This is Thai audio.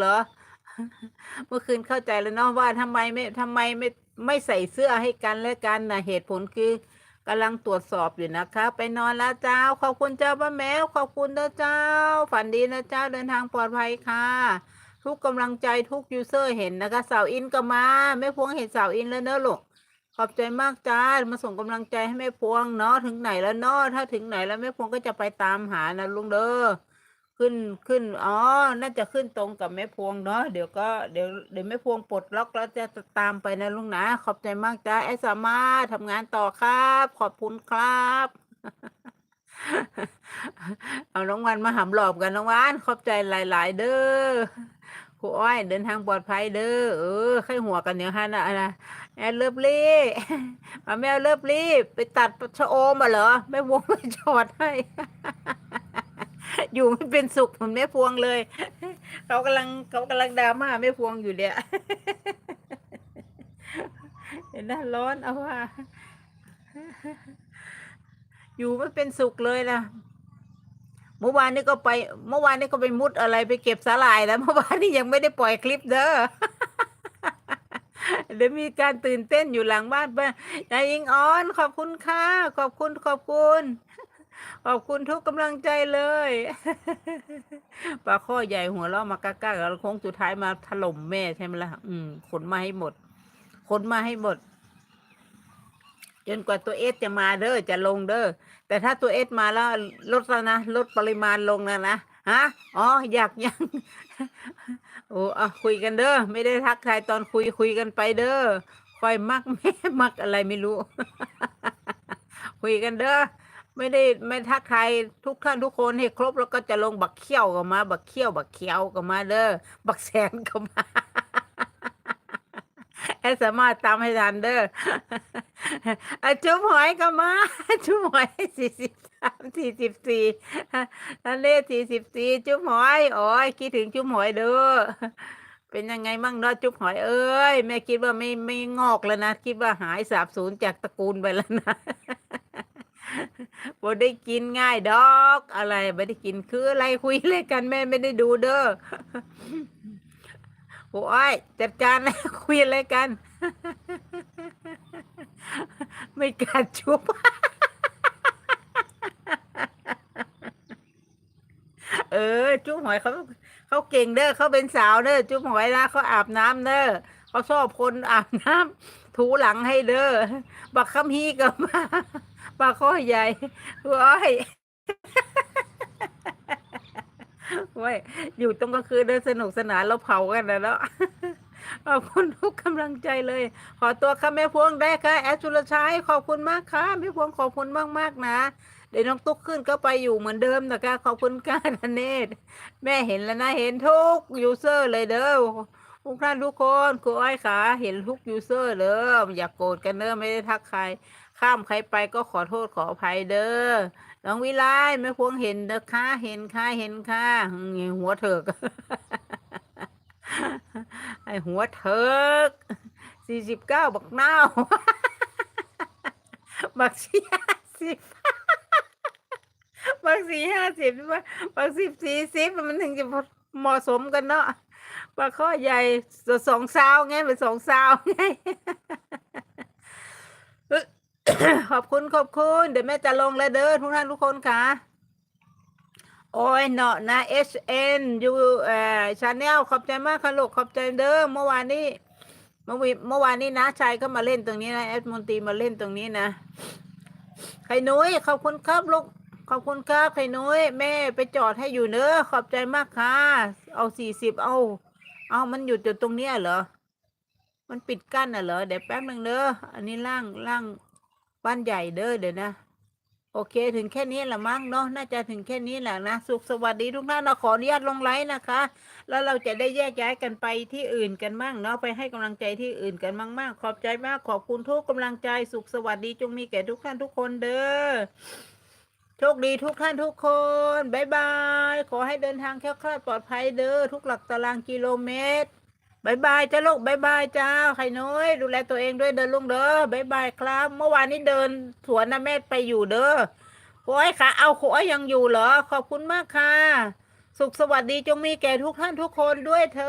เหรอ เมื่อคืนเข้าใจแล้วเนาะว่าทำไมไม่ทำไมไม่ไม่ใส่เสื้อให้กันและกันนะเหตุผลคือกำลังตรวจสอบอยู่นะคะ ไปนอนแล้วเจ้า ขอบคุณเจ้าป้าแมวขอบคุณนะเจ้า ฝันดีนะเจ้าเดินทางปลอดภัยค่ะ ทุกกำลังใจทุกยูเซอร์เห็นนะคะสาวอินก็มาแม่พวงเห็นสาวอินแล้วเนอะลูกขอบใจมากจ้ามาส่งกำลังใจให้แม่พวงเนาะถึงไหนแล้วเนาะถ้าถึงไหนแล้วแม่พวงก็จะไปตามหานะลุงเด้อ ขึ้นขึ้นอ๋อ น่าจะขึ้นตรงกับแม่พวงเนาะเดี๋ยวก็เดี๋ยวเดี๋ยวแม่พวงปลดล็อกแล้วจะตามไปนะลุงนะ ขอบใจมากจ้าไอ้สามารถทำงานต่อครับ ขอบคุณครับ เอาน้องวันมาหำหลอบกันน้องวันขอบใจหลาย ๆ เด้อครูอ้อยเดินทางปลอดภัยเด้อเออไข้หัวกันเนี่ยฮะนะนะแอนเลิฟลีมาแม่เลิฟลีไปตัดชะโอมมาเหรอแม่วงไปจอดให้ อยู่ไม่เป็นสุขเหมือนแม่พวงเลยเขากำลังเขากำลังดราม่าแม่พวงอยู่เนี่ยเห็นหน้าร้อนเอาว่า อยู่ไม่เป็นสุขเลยนะเมื่อวานนี้ก็ไป เมื่อวานนี้ก็ไปมุดอะไรไปเก็บสาหร่ายแล้วเมื่อวานนี้ยังไม่ได้ปล่อยคลิปเด้อเดี๋ยวมีการตื่นเต้นอยู่หลังบ้านไปนายอิงออน ขอบคุณค่ะ ขอบคุณขอบคุณ ขอบคุณทุกกำลังใจเลยปลาข้อใหญ่หัวเราะมากล้าๆแล้วโค้งสุดท้ายมาถล่มแม่ใช่ไหมล่ะอืมขนมาให้หมดขนมาให้หมด จนกว่าตัวเอสจะมาเด้อจะลงเด้อแต่ถ้าตัวเอสมาแล้วลดแล้วนะลดปริมาณลงนะนะฮะอ๋ออยากยังโอ้อะคุยกันเด้อไม่ได้ทักทายตอนคุยคุยกันไปเด้อคอยมักแม่มักอะไรไม่รู้ คุยกันเด้อ ไม่ได้ไม่ทักทายทุกท่านทุกคนให้ครบแล้วก็จะลงบักเขี้ยวกันมา บักเขี้ยวบักเขี้ยวกันมาเด้อบักแสนก็มาให้สามารถตามให้ทันเด้ออจุ๊บหอยก็มา จุ๊บหอยสี่สิบสามสี่สิบสี่นั่นเลขสี่สิบสี่จุ๊บหอย โอ้ยคิดถึงจุ๊บหอยเด้อ เป็นยังไงมั่งเนาะจุ๊บหอยเอ้ย แม่คิดว่าไม่ไม่งอกแล้วนะ คิดว่าหายสาบสูญจากตระกูลไปแล้วนะ บ่ได้กินง่ายดอก อะไรไม่ได้กินคืออะไรคุยอะไรกันแม่ไม่ได้ดูเด้อโอ้ยจัดการนะคุยอะไรกัน ไม่กล้าชุบเออ จุ๊บหอยเขาเขาเก่งเด้อเขาเป็นสาวเด้อจุ๊บหอยนะเขาอาบน้ำเด้อ เขาชอบคนอาบน้ำถูหลังให้เด้อบักคำฮีก็มาบักข้อใหญ่ว้ายว้ยอยู่ตรงกลางคืนเดินสนุกสนานเราเผากันนะเนาะขอบคุณทุกกำลังใจเลย ขอตัวค่ะแม่พวงได้ค่ะแอดชุลชัยขอบคุณมากค่ะแม่พวงขอบคุณมากมากนะเดี๋ยวน้องตุ๊กขึ้นก็ไปอยู่เหมือนเดิมนะคะขอบคุณค่ะธเนศแม่เห็นแล้วนะเห็นทุกยูเซอร์เลยเด้อ ทุกท่านทุกคนครูอ้อยขาเห็นทุกยูเซอร์เด้ออย่ากโกรธกันเด้อไม่ได้ทักใคร ข้ามใครไปก็ขอโทษขออภัยเด้อน้องวิไลแม่พวงเห็นนะคะเห็นค่ะเห็นค่ะหัวเถิกไอหัวเถิกสี่สิบเก้าบักเน่าบักสี่ห้าสิบบักสี่ห้าสิบบักสิบสี่สิบมันถึงจะเหมาะสมกันเนาะ บักข้อใหญ่สองซาวไงเป็นสองซาวไงขอบคุณขอบคุณ เดี๋ยวแม่จะลงแล้วเด้อทุกท่านทุกคนค่ะโอ้ยเนาะนะ HN ยูเอ่อชาแนลขอบใจมากค่ะลูกขอบใจเด้อเมื่อวานนี้เมื่อวเมื่อวานนี้นะชายก็มาเล่นตรงนี้นะแอดมอนตีมาเล่นตรงนี้นะไข่นุ้ยขอบคุณครับลูกขอบคุณครับไข่นุ้ยแม่ไปจอดให้อยู่เนอะขอบใจมากค่ะ เอาสี่สิบเอา เอามันหยุดอยู่ตรงเนี้ยเหรอ มันปิดกั้นน่ะเหรอ เดี๋ยวแป๊บหนึ่งเด้อ อันนี้ล่างล่างบ้านใหญ่เด้อเดี๋ยวนะ โอเคถึงแค่นี้ละมั้งเนาะ น่าจะถึงแค่นี้แหละนะ สุขสวัสดีทุกท่านเราขออนุญาตลงไลน์นะคะ แล้วเราจะได้แยกย้ายกันไปที่อื่นกันมั่งเนาะ ไปให้กำลังใจที่อื่นกันมั่งมากขอบใจมาก ขอบคุณทุกกำลังใจ สุขสวัสดีจงมีแก่ทุกท่านทุกคนเด้อ โชคดีทุกท่านทุกคนบายบาย ขอให้เดินทางแคล้วคลาดปลอดภัยเด้อทุกหลักตารางกิโลเมตรบายบายจ้าลูกบายบายจ้าไข่น้อย ดูแลตัวเองด้วยเดินลุงเด้อบายบายครับ เมื่อวานนี้เดินสวนนะแม่ไปอยู่เด้อโอ้ยค่ะ เอาโอ้ยยังอยู่เหรอ ขอบคุณมากค่ะ สุขสวัสดีจงมีแก่ทุกท่านทุกคนด้วยเธอ